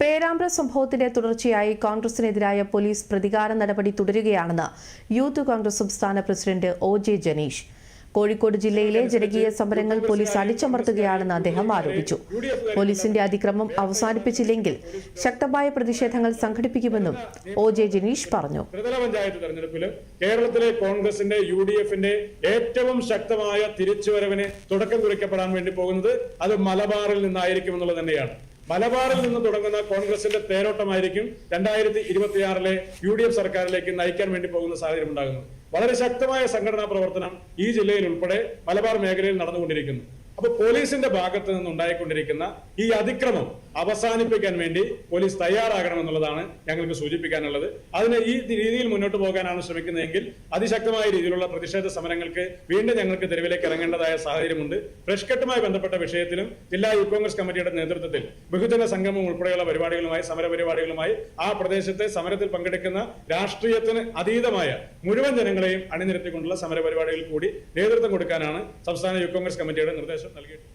പേരാമ്പ്ര സംഭവത്തിന്റെ തുടർച്ചയായി കോൺഗ്രസിനെതിരായ പോലീസ് പ്രതികാര നടപടി തുടരുകയാണെന്ന് യൂത്ത് കോൺഗ്രസ് സംസ്ഥാന president O J Janeesh. Kozhikode ജില്ലയിലെ ജനകീയ സമരങ്ങൾ പോലീസ് അടിച്ചമർത്തുകയാണെന്ന് അദ്ദേഹം ആരോപിച്ചു. പോലീസിന്റെ അതിക്രമം അവസാനിപ്പിച്ചില്ലെങ്കിൽ ശക്തമായ പ്രതിഷേധങ്ങൾ സംഘടിപ്പിക്കുമെന്നും ഒ ജെ ജനീഷ് പറഞ്ഞു. ത്രിതല പഞ്ചായത്ത് തെരഞ്ഞെടുപ്പിൽ കേരളത്തിലെ കോൺഗ്രസിന്റെ യു ഡി എഫിന്റെ ഏറ്റവും ശക്തമായ തിരിച്ചുവരവിന് തുടക്കം കുറിക്കപ്പെടാൻ വേണ്ടി പോകുന്നത് അത് മലബാറിൽ നിന്നായിരിക്കും എന്നുള്ളത് തന്നെയാണ്. മലബാറിൽ നിന്ന് തുടങ്ങുന്ന കോൺഗ്രസിന്റെ തേരോട്ടമായിരിക്കും രണ്ടായിരത്തി ഇരുപത്തിയാറിലെ യു ഡി എഫ് സർക്കാരിലേക്ക് നയിക്കാൻ വേണ്ടി പോകുന്ന സാഹചര്യം ഉണ്ടാകുന്നത്. വളരെ ശക്തമായ സംഘടനാ പ്രവർത്തനം ഈ ജില്ലയിൽ ഉൾപ്പെടെ മലബാർ മേഖലയിൽ നടന്നുകൊണ്ടിരിക്കുന്നു. അപ്പൊ പോലീസിന്റെ ഭാഗത്ത് നിന്ന് ഉണ്ടായിക്കൊണ്ടിരിക്കുന്ന ഈ അതിക്രമം അവസാനിപ്പിക്കാൻ വേണ്ടി പോലീസ് തയ്യാറാകണമെന്നുള്ളതാണ് ഞങ്ങൾക്ക് സൂചിപ്പിക്കാനുള്ളത്. അതിന് ഈ രീതിയിൽ മുന്നോട്ട് പോകാനാണ് ശ്രമിക്കുന്നതെങ്കിൽ അതിശക്തമായ രീതിയിലുള്ള പ്രതിഷേധ സമരങ്ങൾക്ക് വീണ്ടും ഞങ്ങൾക്ക് തെരുവിലേക്ക് ഇറങ്ങേണ്ടതായ സാഹചര്യമുണ്ട്. ഫ്രഷ് കട്ടുമായി ബന്ധപ്പെട്ട വിഷയത്തിലും ജില്ലാ യൂത്ത് കോൺഗ്രസ് കമ്മിറ്റിയുടെ നേതൃത്വത്തിൽ ബഹുജന സംഗമം ഉൾപ്പെടെയുള്ള പരിപാടികളുമായി സമരപരിപാടികളുമായി ആ പ്രദേശത്തെ സമരത്തിൽ പങ്കെടുക്കുന്ന രാഷ്ട്രീയത്തിന് അതീതമായ മുഴുവൻ ജനങ്ങളെയും അണിനിരത്തിക്കൊണ്ടുള്ള സമരപരിപാടികളിൽ കൂടി നേതൃത്വം കൊടുക്കാനാണ് സംസ്ഥാന യൂത്ത് കോൺഗ്രസ് കമ്മിറ്റിയുടെ നിർദ്ദേശം. నలిగేటి